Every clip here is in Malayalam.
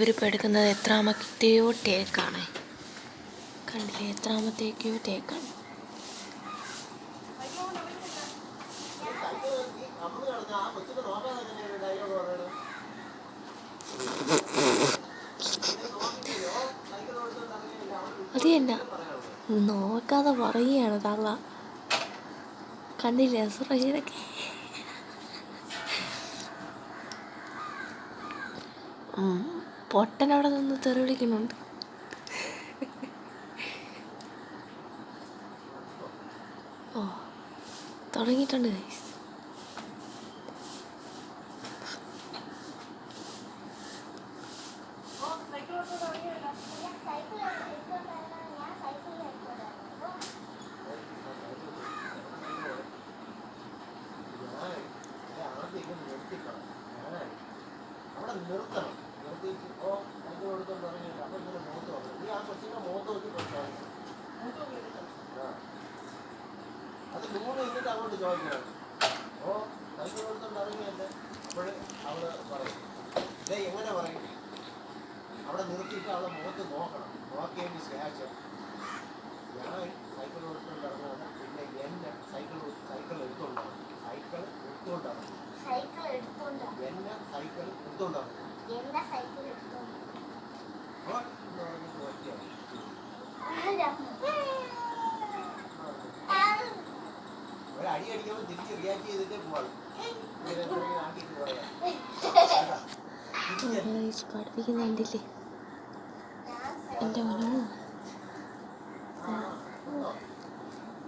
ഇവരിപ്പോൾ എടുക്കുന്നത് എത്രാമത്തെയോ ടേക്കാണ്. കണ്ടില്ലേ? എത്രാമത്തേക്കോ ടേക്കാണ്. അത് തന്നെ നോക്കാതെ പറയുകയാണ് തള്ള കണ്ടില്ലേ? സുറേഷിനൊക്കെ പൊട്ടൻ അവിടെ നിന്ന് തെറി വിളിക്കുന്നുണ്ട്. ഓ തുടങ്ങിയിട്ടുണ്ട് ഗൈസ് നിർത്തണം. ഓ അപ്പൊ ഇങ്ങനെ മുഖത്ത് നോക്കണം നീ ആ മുഖത്ത് നോക്കി അത് എന്നിട്ട് അങ്ങോട്ട് ചോദിക്കണം ഓ സൈക്കിൾ കൊടുത്തോണ്ട് ഇറങ്ങിയല്ലേ അപ്പോൾ അവൾ പറയും. ഇതേ എങ്ങനെ പറയും. അവിടെ നിർത്തിയിട്ട് അവളെ മുഖത്ത് നോക്കണം. നോക്കിയതിന് ശേഷം ഞാൻ സൈക്കിൾ ഇറങ്ങാതെ പിന്നെ എന്നെ സൈക്കിൾ സൈക്കിൾ സൈക്കിൾ സൈക്കിൾ എന്നെ അടി അടിക്കുമ്പോൾ മനോ.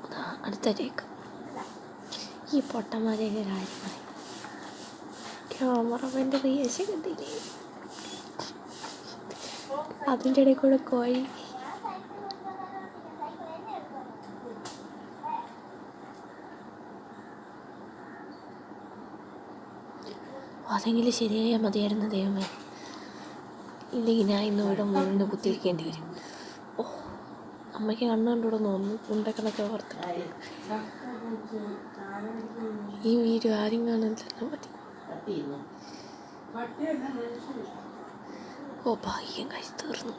അതാ ഈ പൊട്ടന്മാരെയൊക്കെ കാര്യം ക്യാമറമാന്റെ റിയേഷൻ കണ്ടില്ലേ? അതിന്റെ ഇടയിൽ കൂടെ കോഴി. അതെങ്കിലും ശരിയായാൽ മതിയായിരുന്നു ദൈവമേ. ഇല്ലെങ്കിൽ ഞാൻ ഇന്ന് ഇവിടെ മുഴുവൻ കുത്തിയിരിക്കേണ്ടി വരും. ഓ അമ്മയ്ക്ക് കണ്ണുകൊണ്ടിവിടെ നോന്നു ഉണ്ടക്കണൊക്കെ ഓർത്തിട്ട് ഈ വീഡിയോ ആരും കാണാൻ മതി. ഓ ഭാഗ്യം കഴിച്ച് തീർന്നു.